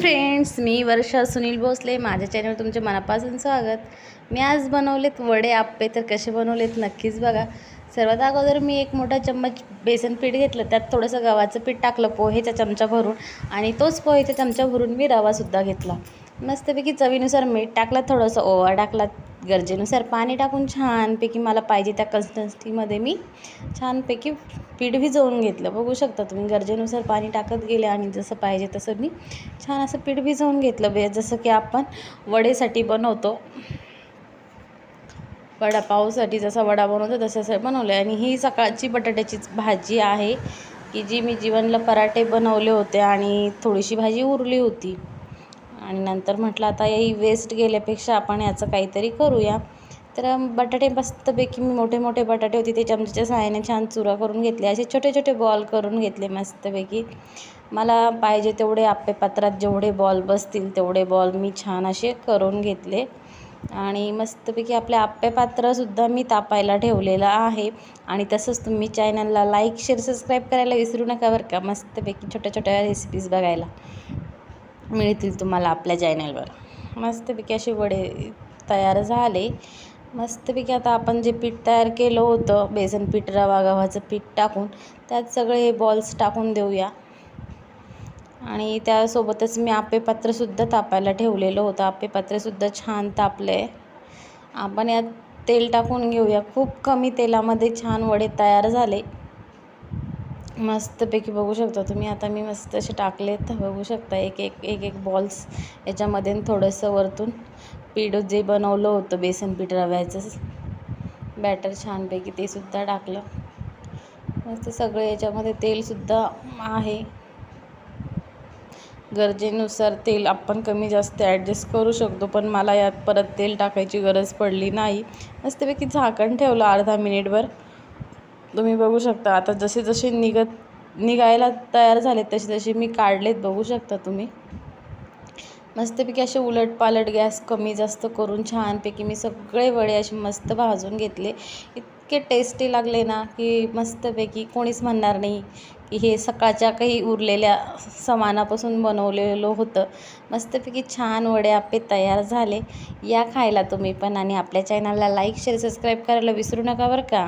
Friends मी वर्षा सुनील भोसले. माझ्या चॅनलवर तुमचे मनापासून स्वागत. मी आज बनवलेत वडे आप्पे तर कसे बनवलेत नक्कीच बघा. सर्वात अगोदर मी एक मोठा चम्मच बेसन पीठ घेतलं. त्यात थोडंसं गव्हाचं पीठ टाकलं पोहेचा चमचा भरून. आणि तोच पोहेचा चमचा भरून मी रवासुद्धा घेतला. मस्तपैकी चवीनुसार मीठ टाकलं थोडंसं ओवा टाकला गरजेनुसार पाणी टाकून छानपैकी मला पाहिजे त्या कन्सिस्टन्सीमध्ये मी छानपैकी पीठ भिजवून घेतलं. बघू शकता तुम्ही गरजेनुसार पाणी टाकत गेले आणि जसं पाहिजे तसं मी छान असं पीठ भिजवून घेतलं. बे जसं की आपण वडेसाठी बनवतो. वडापावसाठी जसा वडा बनवतो तसं बनवलं आहे आणि ही सकाळची बटाट्याचीच भाजी आहे की जी मी जीवनला पराठे बनवले होते आणि थोडीशी भाजी उरली होती. आणि नंतर म्हटलं आता ही वेस्ट गेल्यापेक्षा आपण याचं काहीतरी करूया. तर बटाटे मस्तपैकी मी मोठे मोठे बटाटे होते ते चमच्याच्या सहाय्याने छान चुरा करून घेतले. असे छोटे छोटे बॉल करून घेतले मस्तपैकी. मला पाहिजे तेवढे आप्पे पात्रात जेवढे बॉल बसतील तेवढे बॉल मी छान असे करून घेतले. आणि मस्तपैकी आपले आप्पे पात्रसुद्धा मी तापायला ठेवलेलं आहे. आणि तसंच तुम्ही चॅनलला लाईक शेअर सबस्क्राईब करायला विसरू नका बरं का? मस्तपैकी छोट्या छोट्या रेसिपीज बघायला. मिळतील तुम्हाला आपल्या चॅनलवर. मस्तपैकी असे वडे तयार झाले. मस्तपैकी आता आपण जे पीठ तयार केलं होतं बेसन पीठ रवा गव्हाचं पीठ टाकून त्यात सगळे हे बॉल्स टाकून देऊया. आणि त्यासोबतच मी आपेपात्रसुद्धा तापायला ठेवलेलं होतं. आपेपात्रसुद्धा छान तापलं आहे आपण यात तेल टाकून घेऊया. खूप कमी तेलामध्ये छान वडे तयार झाले. मस्तपैकी बघू शकता तुम्ही. आता मी मस्त असे टाकलेत बघू शकता एक एक एक एक बॉल्स याच्यामध्ये थोडंसं वरतून पीठ जे बनवलं होतं बेसन पीठ रव्याचं बॅटर छानपैकी ते सुद्धा टाकलं. मस्त सगळं याच्यामध्ये तेलसुद्धा आहे. गरजेनुसार तेल आपण कमी जास्त ॲडजस्ट करू शकतो पण मला यात परत तेल टाकायची गरज पडली नाही. मस्तपैकी झाकण ठेवलं अर्धा मिनिटभर तुम्ही बघू शकता. आता जसे जसे निघत निघायला तयार झाले तसे तसे मी काढलेत. बघू शकता तुम्ही. मस्तपैकी असे उलट पालट गॅस कमी जास्त करून छानपैकी मी सगळे वडे असे मस्त भाजून घेतले. इतके टेस्टी लागले ना की मस्तपैकी कोणीच म्हणणार नाही की हे सकाळच्या काही उरलेल्या समानापासून बनवलेलं होतं. मस्तपैकी छान वडे आपे तयार झाले. या खायला तुम्ही पण आणि आपल्या चॅनलला लाईक शेअर सबस्क्राईब करायला विसरू नका बरं का?